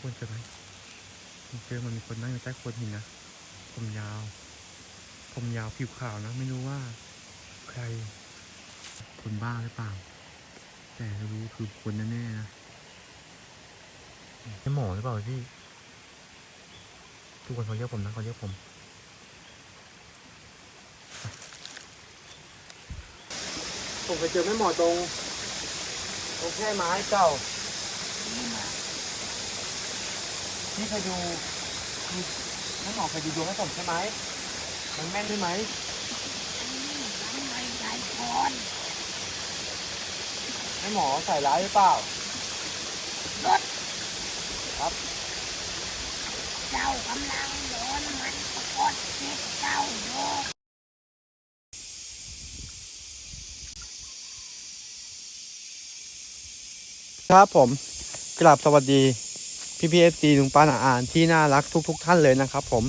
คนเจอไหมผมเจอมันมีคนนั่งอยู่ใต้โคนหินนะ ผมยาว ผมยาวผิวขาวนะ ไม่รู้ว่า ใคร คนบ้าหรือเปล่า แต่รู้คือคนแน่ๆนะใช่หมอหรือเปล่าพี่ทุกคนเขาเรียกผมนะเขาเรียกผมผมไปเจอแม่หมอตรงตรงแค่ไม้เก่า พี่เคยดูคือแม่หมอเคยดูดวงให้ผมใช่ไหมมันแม่นใช่ไหมไม่ใช่คนแม่หมอใส่ร้ายหรือเปล่าเจ้ากำลังโดนมันสะกดจิตเจ้าอยู่ครับผมกราบสวัสดี พี่พีเอฟซีลุงป้านาอานที่น่ารักทุกๆทท่านเลยนะครับ ผม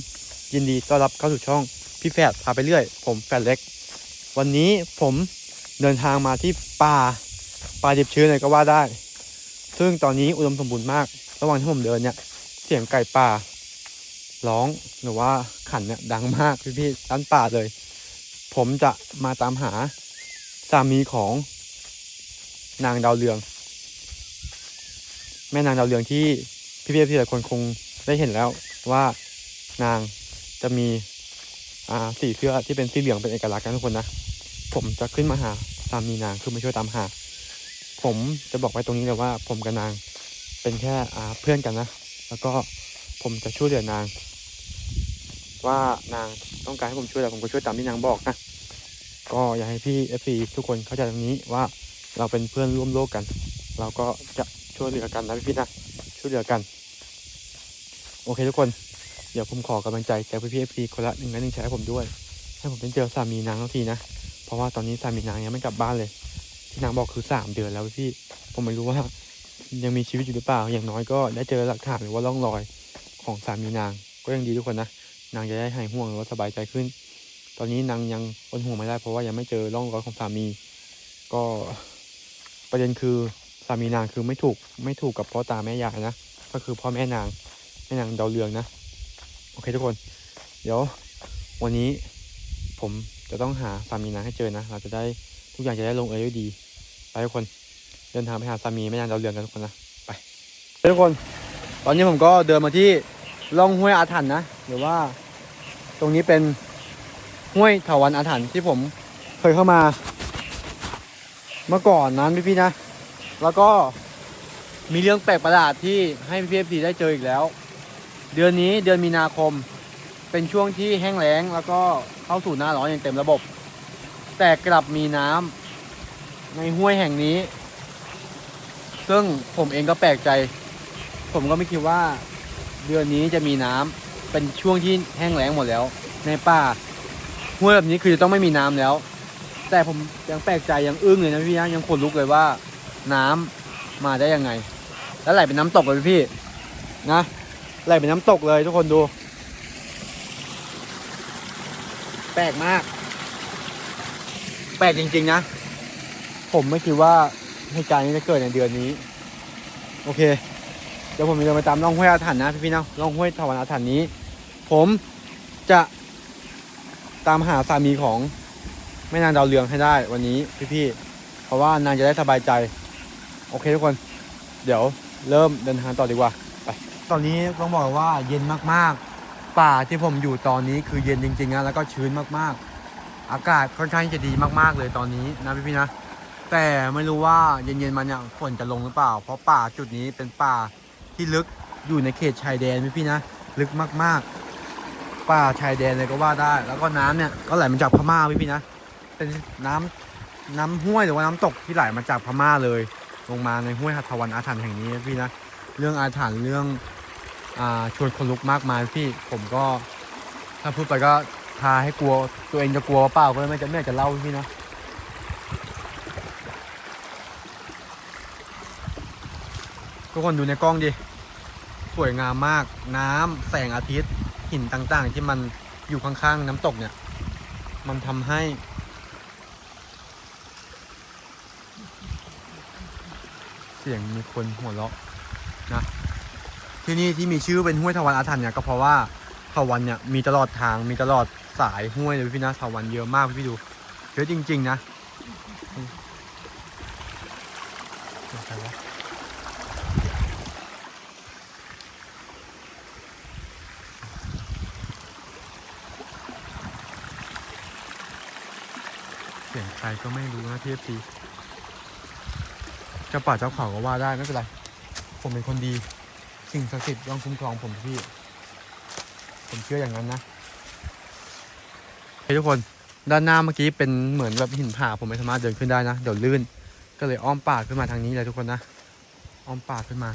ยินดีต้อนรับเข้าสู่ช่องพี่แฝดพาไปเรื่อย ผมแฝดเล็ก วันนี้ผมเดินทางมาที่ป่าป่าดิบชื้นเลยก็ว่าได้ ซึ่งตอนนี้อุดมสมบูรณ์มาก ระหว่างที่ผมเดินเนี่ย เสียงไก่ป่าร้องหรือว่าขันเนี่ยดังมากพี่ๆด้านป่าเลย ผมจะมาตามหาสามีของนางดาวเรือง แม่นางดาวเรืองที่ พี่พี่พี่หลายคนคงได้เห็นแล้วว่านางจะมีอ่าสีเสื้อที่เป็นสีเหลืองเป็นเอกลักษณ์กันทุกคนนะ ผมจะขึ้นมาหาสามีนางคือมาช่วยตามหา ผมจะบอกไว้ตรงนี้เลยว่า ผมกับนางเป็นแค่อ่าเพื่อนกันนะ แล้วก็ผมจะช่วยเหลือนาง ว่านางต้องการให้ผมช่วยอะไรผมก็ช่วยตามที่นางบอกนะก็อยากให้พี่เอฟซีทุกคนเข้าใจตรงนี้ว่าเราเป็นเพื่อนร่วมโลกกัน เราก็จะช่วยเหลือกันนะพี่ๆนะช่วยเหลือกัน โอเคทุกคน เดี๋ยวผมขอกำลังใจจากพี่ๆเอฟซีคนละหนึ่งไลค์หนึ่งแชร์ให้ผมด้วย ให้ผมได้เจอสามีนางทันทีนะ เพราะว่าตอนนี้สามีนางยังไม่กลับบ้านเลย ที่นางบอกคือสามเดือนแล้วพี่ ผมไม่รู้ว่า ยังมีชีวิตอยู่หรือเปล่า อย่างน้อยก็ได้เจอหลักฐานหรือว่าร่องรอยของสามีนาง ก็ยังดีทุกคนนะ นางจะได้หายห่วงหรือว่าสบายใจขึ้น ตอนนี้นางยังอดห่วงไม่ได้ เพราะว่ายังไม่เจอร่องรอยของสามี ก็ประเด็นคือสามีนางคือไม่ถูกไม่ถูกกับพ่อตาแม่ยายนะ ก็คือพ่อแม่นาง แม่นางดาวเรืองนะ โอเคทุกคน เดี๋ยววันนี้ผมจะต้องหาสามีนางให้เจอนะ เราจะได้ทุกอย่างจะได้ลงเอยด้วยดี ไปทุกคนเดินทางไปหาสามีแม่นางดาวเรืองกันทุกคนนะ ไปไปทุกคน ตอนนี้ผมก็เดินมาที่ร่องห้วยอาถรรพ์นะหรือว่าตรงนี้เป็นห้วยเถาวันอาถรรพ์ที่ผมเคยเข้ามา เมื่อก่อนนั้นพี่ๆนะ แล้วก็มีเรื่องแปลกประหลาดที่ให้พี่เอฟซีได้เจออีกแล้ว เดือนนี้เดือนมีนาคม เป็นช่วงที่แห้งแล้งแล้วก็เข้าสู่หน้าร้อนอย่างเต็มระบบ แต่กลับมีน้ำในห้วยแห่งนี้ ซึ่งผมเองก็แปลกใจ ผมก็ไม่คิดว่า เดือนนี้จะมีน้ำเป็นช่วงที่แห้งแล้งหมดแล้ว ในป่าห้วยแบบนี้คือจะต้องไม่มีน้ำแล้ว แต่ผมยังแปลกใจยังอึ้งเลยนะพี่นะยังขนลุกเลยว่า น้ำมาได้ยังไง แล้วไหลเป็นน้ำตกเลยพี่นะ ไหลเป็นน้ำตกเลยทุกคนดู แปลกมาก แปลกจริงๆนะ ผมไม่คิดว่าเหตุการณ์นี้จะเกิดในเดือนนี้ โอเค เดี๋ยวผมจะเดินไปตามร่องห้วยอาถรรพ์นะพี่ๆนะร่องห้วยถาวันอาถรรพ์นี้ ผมจะตามหาสามีของแม่นางดาวเรืองให้ได้วันนี้พี่ๆเพราะว่านางจะได้สบายใจ โอเคทุกคน เดี๋ยวเริ่มเดินทางต่อดีกว่า ตอนนี้ต้องบอกว่าเย็นมากๆ ป่าที่ผมอยู่ตอนนี้คือเย็นจริงๆนะแล้วก็ชื้นมากๆ อากาศค่อนข้างจะดีมากๆเลยตอนนี้นะพี่ๆนะ แต่ไม่รู้ว่าเย็นๆมันเนี่ยฝนจะลงหรือเปล่า เพราะป่าจุดนี้เป็นป่าที่ลึกอยู่ในเขตชายแดนพี่ๆนะ ลึกมากๆ ป่าชายแดนเลยก็ว่าได้ แล้วก็น้ำเนี่ยก็ไหลมาจากพม่าพี่ๆนะ เป็นน้ำน้ำห้วยหรือว่าน้ำตกที่ไหลมาจากพม่าเลย ลงมาในห้วยหัตถวันอาถรรพ์แห่งนี้พี่นะ เรื่องอาถรรพ์เรื่อง ชวนคนลุกมากมายพี่ผมก็ถ้าพูดไปก็พาให้กลัวตัวเองจะกลัวเปล่าก็ไม่จะไม่อยากจะเล่าพี่นะทุกคนดูในกล้องดิสวยงามมากน้ำแสงอาทิตย์หินต่างๆ ที่มันอยู่ข้างๆน้ำตกเนี่ย มันทำให้เสียงมีคนหัวเราะนะ ที่นี่ที่มีชื่อเป็นห้วยทวันอาถรรพ์เนี่ยก็เพราะว่าทวันเนี่ยมีตลอดทางมีตลอดสายห้วยเลยพี่นะทวันเยอะมากพี่ดูเยอะจริง ๆ นะเสียงใครก็ไม่รู้นะพี่พีเจ้าป่าเจ้าเขาก็ว่าได้ไม่เป็นไร ผมเป็นคนดี สิ่งศักดิ์สิทธิ์ย่อมคุ้มครองผมพี่ ผมเชื่ออย่างนั้นนะเฮ้ยทุกคนด้านหน้าเมื่อกี้เป็นเหมือนแบบหินผาผมไม่สามารถเดินขึ้นได้นะ เดี๋ยวลื่น ก็เลยอ้อมป่าขึ้นมาทางนี้เลยทุกคนนะ อ้อมป่าขึ้นมา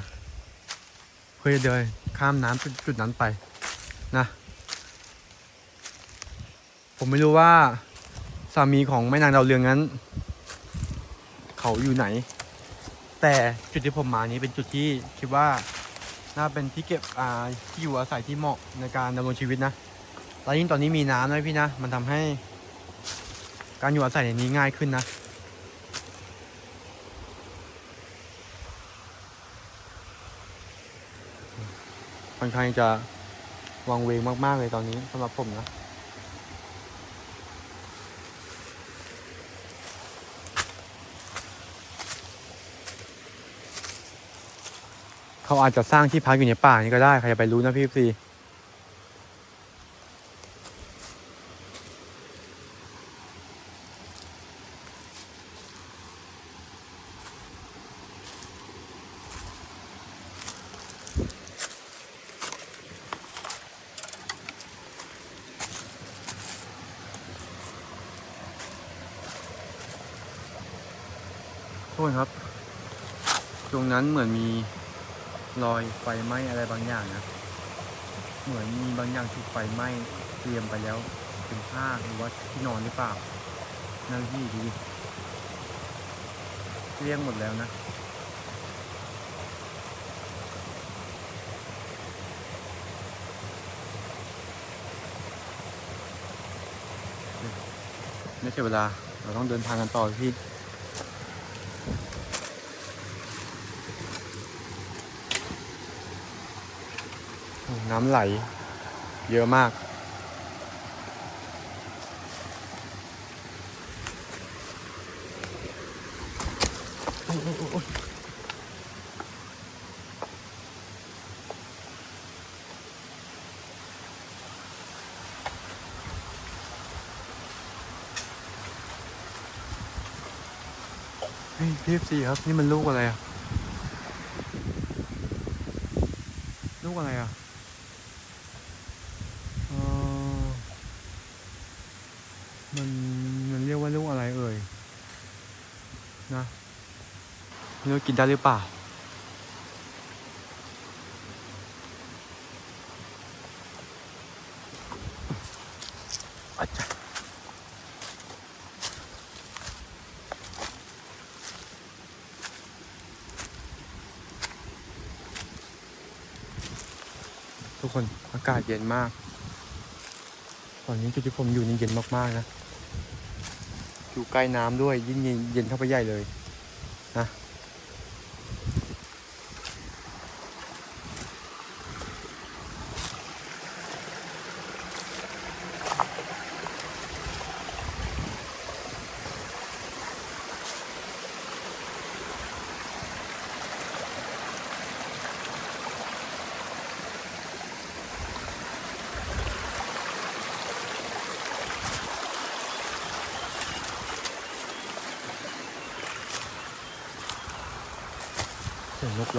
เพื่อเดินข้ามน้ำจจุดนั้นไปนะ ผมไม่รู้ว่าสามีของแม่นางดาวเรืองนั้น เขาอยู่ไหน แต่จุดที่ผมมานี้เป็นจุดที่คิดว่า น่าเป็นที่เก็บอ่าที่อยู่อาศัยที่เหมาะในการดำรงชีวิตนะแล้วยิ่งตอนนี้มีน้ำด้วยพี่นะ มันทำให้ การอยู่อาศัยในนี้ง่ายขึ้นนะค่อนข้างจะวังเวงมาก ๆ เลยตอนนี้สำหรับผมนะ เขาอาจจะสร้างที่พักอยู่ในป่านี้ก็ได้ ใครจะไปรู้นะพี่ซีทุกคนครับ ตรงนั้นเหมือนมี รอยไฟไหม้อะไรบางอย่างนะ เหมือนมีบางอย่างถูกไฟไหม้เตรียมไปแล้วเป็นผ้าหรือว่าที่นอนหรือเปล่านั่นพี่ดูดิเรียงหมดแล้วนะไม่ใช่เวลา เราต้องเดินทางกันต่อพี่ น้ำไหล เยอะมากโอ้เฮ้ยพีฟซีครับ นี่มันลูกอะไรอะ ลูกอะไรอะ เอ่อมันมันเรียกว่าลูกอะไรเอ่ย นะ ไม่รู้กินได้หรือเปล่า อาจารย์ทุกคนอากาศเย็นมาก ตอนนี้จุดที่ผมอยู่นี่เย็นมากๆนะ อยู่ใกล้น้ำด้วยยิ่งเย็นเย็นเข้าไปใหญ่เลยนะ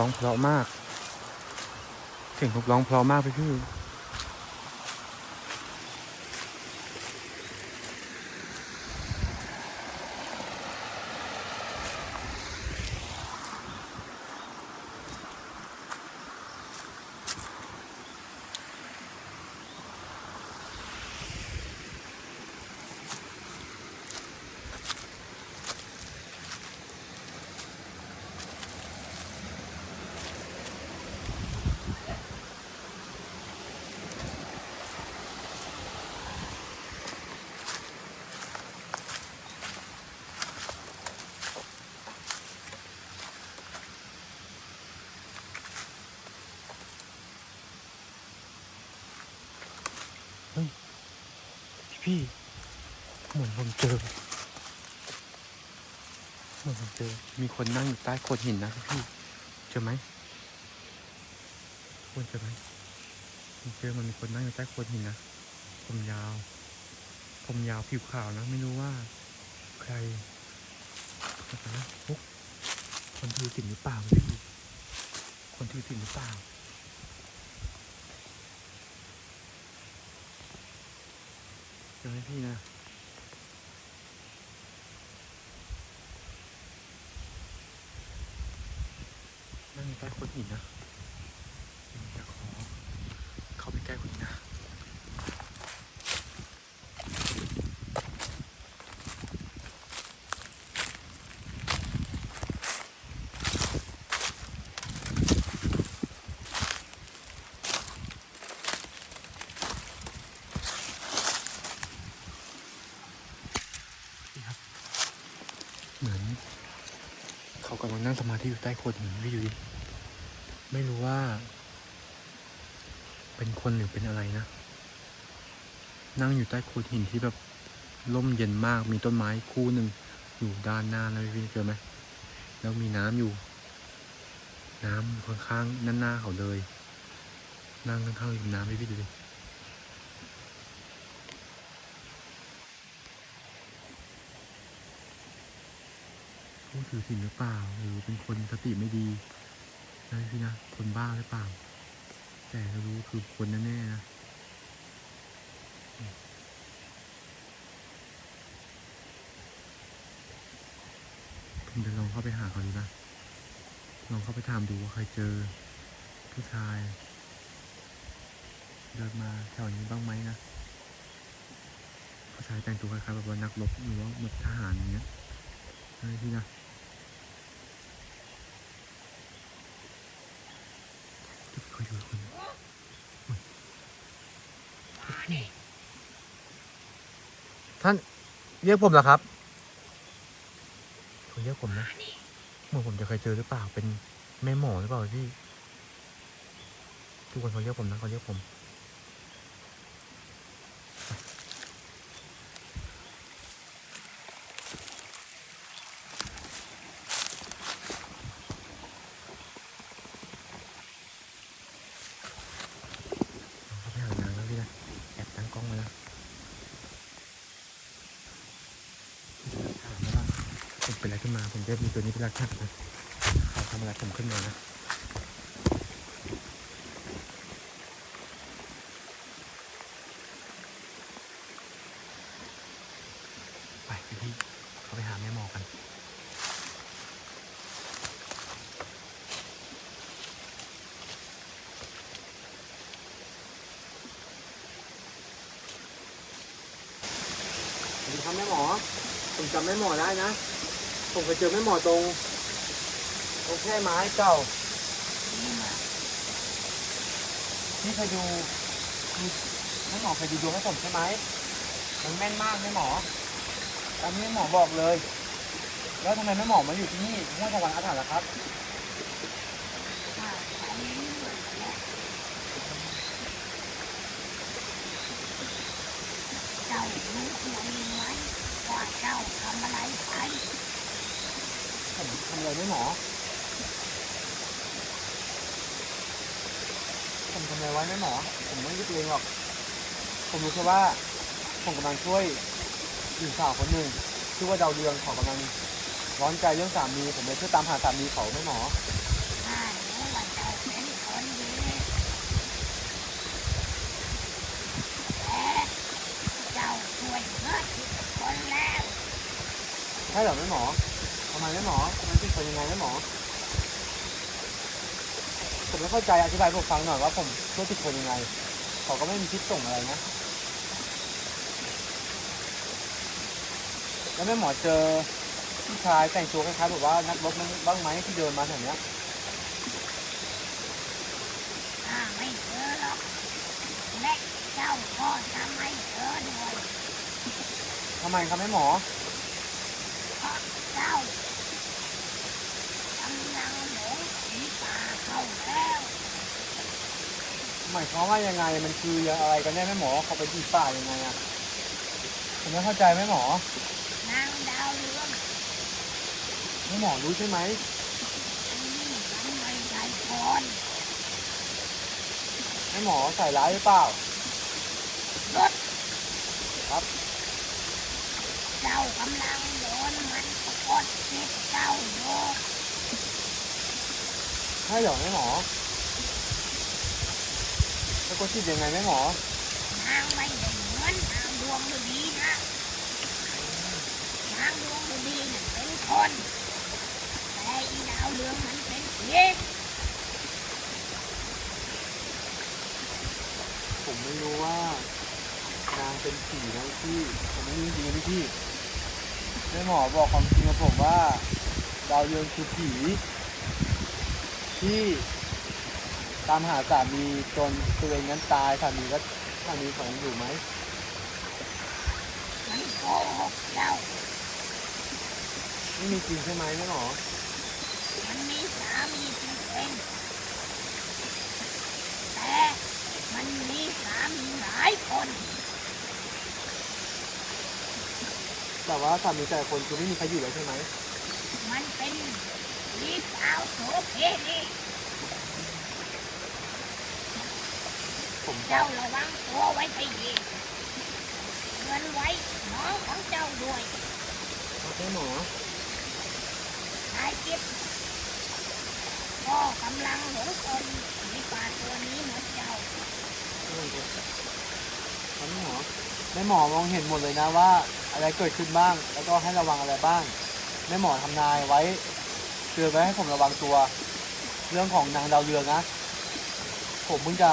ร้องเพราะมาก เสียงนกร้องเพราะมากพี่พี่ พี่ เหมือนผมเจอ เหมือนผมเจอ มีคนนั่งอยู่ใต้โขดหินนะพี่ เจอไหมคุณเจอไหมผมเจอมันมีคนนั่งอยู่ใต้โขดหินนะผมยาว ผมยาวผิวขาวนะ ไม่รู้ว่า ใครนะปุ๊กคนถือสินหรือเปล่าพี่ คนถือสินหรือเปล่า เจอไหมพี่นะนั่งอยู่ใต้โคนหินนะเดี๋ยวผมจะขอเข้าไปใกล้คุณนะ นี่ครับ เหมือน เขากำลัง นั่งสมาธิอยู่ใต้โคนหินพี่ดูดิไม่รู้ว่า เป็นคนหรือเป็นอะไรนะ นั่งอยู่ใต้โคนหินที่แบบร่มเย็นมากมีต้นไม้คู่หนึ่งอยู่ด้านหน้าแล้วพี่เจอไหมแล้วมีน้ำอยู่ น้ำอยู่ข้างๆนั่นหน้าเขาเลย นั่งข้างๆริมน้ำพี่พี่ดูดิ ผู้ถือศีลหรือเปล่า หรือเป็นคนสติไม่ดีนะพี่นะ คนบ้าหรือเปล่า แต่เรารู้คือคนแน่ๆนะผมจะลองเข้าไปหาเขาดูนะ ลองเข้าไปถามดูว่าใครเจอ ผู้ชาย เดินมาแถวนี้บ้างไหมนะผู้ชายแต่งตัวคล้ายๆแบบว่านักรบหรือว่าหมือนทหารอย่างเงี้ยใช่พี่นะ ที่เขาอยู่คนมานี่ท่านเรียกผมเหรอครับคุณเรียกผมนะเมื่อผมจะเคยเจอหรือเปล่าเป็นแม่หมอหรือเปล่าพี่ทุกคนเขาเรียกผมนะเขาเรียกผม เขาไปหานางแล้วพี่นะ แอบตั้งกล้องไว้แล้วถามว่าผมเป็นอะไรขึ้นมา ผม จะมีตัวนี้เป็นหลักฐานนะเขาทำอะไรผมขึ้นมานะไปพี่เขาไปหาแม่หมอกันสวัสดีครับแม่หมอผมจำแม่หมอได้นะ ผมเคยเจอแม่หมอตรงตรงแค่ไม้เก่านี่าที่เคยดูคือแม่หมอเคยดูดวงให้ผมใช่ไหมมันแม่นมากแม่หมอตามที่แม่หมอบอกเลย แล้วทำไมแม่หมอมาอยู่ที่นี่ห้วยสวรรค์อาถรรพ์ล่ะครับเจ้ารู้ตัวเองไหมว่าเจ้าทำอะไรไป ผมทำอะไรแม่หมอ ผมทำอะไรไว้แม่หมอ ผมไม่รู้ตัวเองหรอก ผมรู้แค่ว่า ผมกำลังช่วยหญิงสาวคนหนึ่งชื่อว่าดาวเรืองเขากำลังร้อนใจเรื่องสามี ผมเลยช่วยตามหาสามีเขาแม่หมอถ้ารู้ว่าเจ้าเป็นคนดีแต่เจ้าช่วยเพื่อคนแล้ว ใช่เหรอแม่หมอ ไมแม่หมอทำไมเป็นคนยังไงแม่หมอ ผมไม่เข้าใจอธิบายให้ผมฟังหน่อยว่าผมช่วยผิดคนยังไง เขาก็ไม่มีพิษส่งอะไรนะ แล้วแม่หมอเจอผู้ชายแต่งตัวคล้ายๆแบบว่านักรบนั้นบ้างไหมที่เดินมาแถวเนี้ยถ้าไม่เจอหรอกและเจ้าก็จะไม่เจอด้วยทำไมครับแม่หมอ เพราะเจ้ากำลังหลงผีป่าเข้าแล้ว หมายความว่ายังไงมันคืออะไรกันแน่แม่หมอเขาไปดีป่ายังไงอะผมไม่เข้าใจแม่หมอนางดาวเรืองแม่หมอรู้ใช่ไหมอันนี้ฉันไม่ใช่คนแม่หมอใส่ร้ายหรือเปล่ารถครับ เจ้ากำลังโดนมันสะกดจิตเจ้าอยู่ ใช่เหรอแม่หมอแล้วก็คิดยังไงแม่หมอนางไม่ได้เหมือนนางดวงฤดีนะนางดวงฤดีน่ะเป็นคน แต่อีดาวเรืองมันเป็นผีผมไม่รู้ว่านางเป็นผีนะพี่ ผมไม่รู้จริงๆนะพี่แม่หมอบอกความจริงกับผมว่า ดาวเรืองคือผี ที่ตามหาสามีจนตัวเองนั้นตายสามีก็สามีของอยู่ไหมมันโกหกเจ้าไม่มีจริงใช่ไหมแม่หมอมันมีสามีจริงๆแต่มันมีสามีหลายคน แต่ว่าสามีแต่ละคนคือไม่มีใครอยู่แล้วใช่ไหมมันเป็น สาวโสเพณีผมก็เจ้าระวังตัวไว้ให้ดีเตือนไว้น้องของเจ้าด้วยแม่หมอนายกิฟก็กำลังหลงกลผีป่าตัวนี้เหมือนเจ้าแม่หมอแม่หมอมองเห็นหมดเลยนะว่า อะไรเกิดขึ้นบ้าง แล้วก็ให้ระวังอะไรบ้างแม่หมอทำนายไว้ เตือนไว้ให้ผมระวังตัว เรื่องของนางดาวเรืองนะ ผมเพิ่งจะ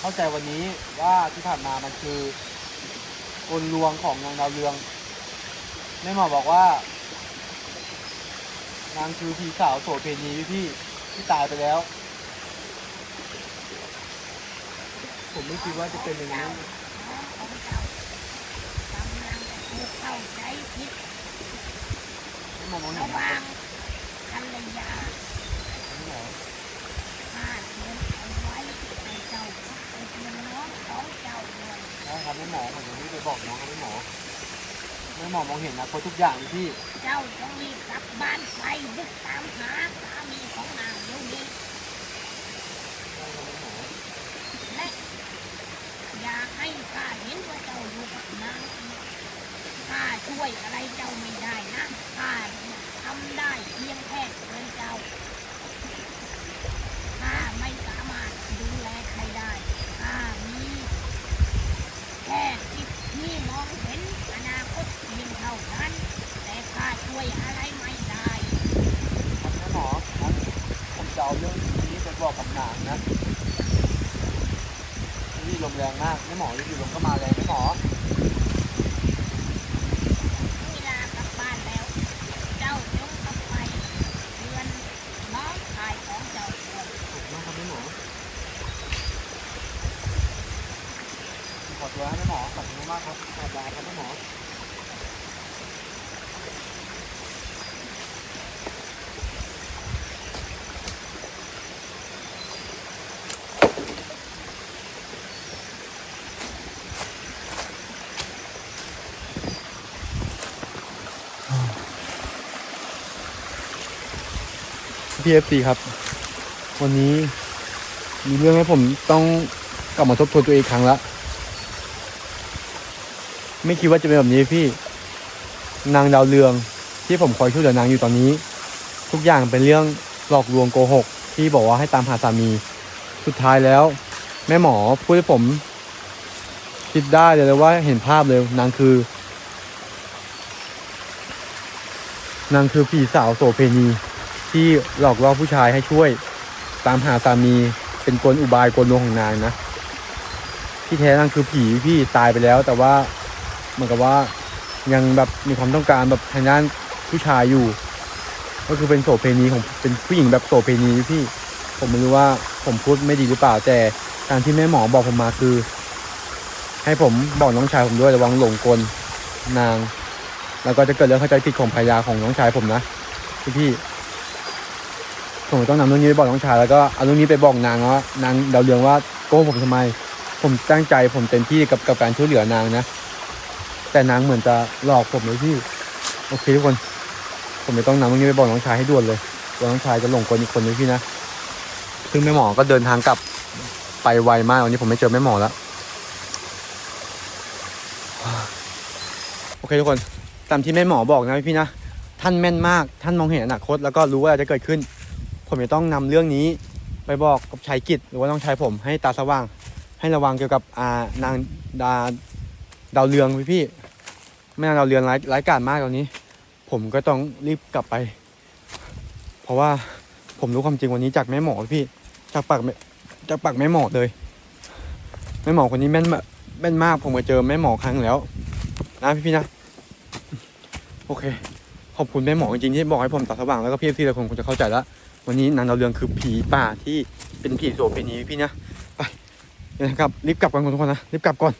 เข้าใจวันนี้ว่าที่ผ่านมามันคือกลลวงของนางดาวเรืองแม่หมอบอกว่า นางคือผีสาวโสเพณีพี่ๆที่ตายไปแล้ว ผมไม่คิดว่าจะเป็นอย่างนั้นน้องของเจ้ากำลังจะถูกเข้าใจผิดแม่หมอมองเห็ระนหว่างกัล ยาหมอข้าเตือนเอาไว้ให้เจ้าไปเตือนน้องของเจ้าด้วยใช่ครับแม่หมอผมยังไม่ไปบอกน้องครับแม่หมอแม่หมอมองเห็นนะเพราะทุกอย่างที่เจ้าต้องรีบกลับบ้านไปดึกตามหาสามีของนางเดี๋ยวนี้และอย่าให้ข้าเห็นว่าเจ้าอยู่กับนางข้าช่วยอะไรเจ้าไม่ได้นะข้าทำได้เพียงแค่ เตือนเจ้าข้าไม่สามารถดูแลใครได้ข้ามีแค่จิตที่มองเห็นอนาคตเพียงเท่านั้น แต่ข้าช่วยอะไรไม่ได้ครับแม่หมองั้นผมจะเอาเรื่องนี้ไปบอกกับนางนะนี่ลมแรงมากแม่หมออยู่ๆลมก็มาแรงแม่หมอ เวลากลับบ้านแล้ว เจ้าจงกลับไปเตือนน้องชายของเจ้าด้วย ขอบคุณมากครับแม่หมอขอตัวนะแม่ห มากครับขอบคุณครับหมอพีเอฟซีครับ วันนี้มีเรื่องให้ผมต้องกลับมาทบทวนตัวเองครั้งละ ไม่คิดว่าจะเป็นแบบนี้พี่ นางดาวเรืองที่ผมคอยช่วยเหลือนางอยู่ตอนนี้ ทุกอย่างเป็นเรื่องหลอกลวงโกหก ที่บอกว่าให้ตามหาสามี สุดท้ายแล้ว แม่หมอพูดให้ผม คิดได้เลยว่าเห็นภาพเลยนางคือนางคือผีสาวโสเพณีที่หลอกล่อผู้ชายให้ช่วย ตามหาสามีเป็นกลอุบายกลลวงของนางนะที่แท้นางคือผีพี่ตายไปแล้ว แต่ว่า เหมือนกับว่ายังแบบมีความต้องการแบบทางด้านผู้ชายอยู่ ก็คือเป็นโสเพณีของเป็นผู้หญิงแบบโสเพณีพี่ ผมไม่รู้ว่าผมพูดไม่ดีหรือเปล่า แต่ทางที่แม่หมอบอกผมมาคือ ให้ผมบอกน้องชายผมด้วยระวังหลงกลนาง แล้วก็จะเกิดเรื่องเข้าใจผิดของภรรยาของน้องชายผมนะพี่พี่ผมต้องนำเรื่องนี้ไปบอกน้องชายแล้วก็เอาเรื่องนี้ไปบอกนางว่านางเดาเรืองว่าโกงผมทำไม ผมตั้งใจผมเต็มที่กับกับการช่วยเหลือนางนะ แต่นางเหมือนจะหลอกผมเลยพี่โอเคทุกคน ผมไม่ต้องนำตรงนี้ไปบอกน้องชายให้ด่วนเลยว่าน้องชายจะหลงกลอีกคนนึงพี่นะซึ่งแม่หมอก็เดินทางกลับไปไวมากวันนี้ผมไม่เจอแม่หมอแล้วโอเคทุกคนตามที่แม่หมอบอกนะพี่นะท่านแม่นมากท่านมองเห็นอนาคตแล้วก็รู้ว่าอะไรจะเกิดขึ้น ผมจะต้องนำเรื่องนี้ไปบอกกับชายกิจหรือว่าน้องชายผมให้ตาสว่าง ให้ระวังเกี่ยวกับอ่านางดา ดาวเรืองพี่พี่แม่นดาวเรืองร้ายร้ายกาจมากตอนนี้ ผมก็ต้องรีบกลับไป เพราะว่าผมรู้ความจริงวันนี้จากแม่หมอพี่ จากปากจากปากแม่หมอเลยแม่หมอคนนี้แม่นมากแม่นมากผมเคยเจอแม่หมอครั้งแล้ว นะพี่พี่นะ โอเคขอบคุณแม่หมอจริงๆที่บอกให้ผมตาสว่างแล้วก็พี่พี่หลายคนคงจะเข้าใจแล้ววันนี้นางดาวเรืองคือผีป่าที่เป็นผีโสเภณีพี่นะไปเรียวนะครับรีบกลับก่อนทุกคนนะรีบกลับก่อน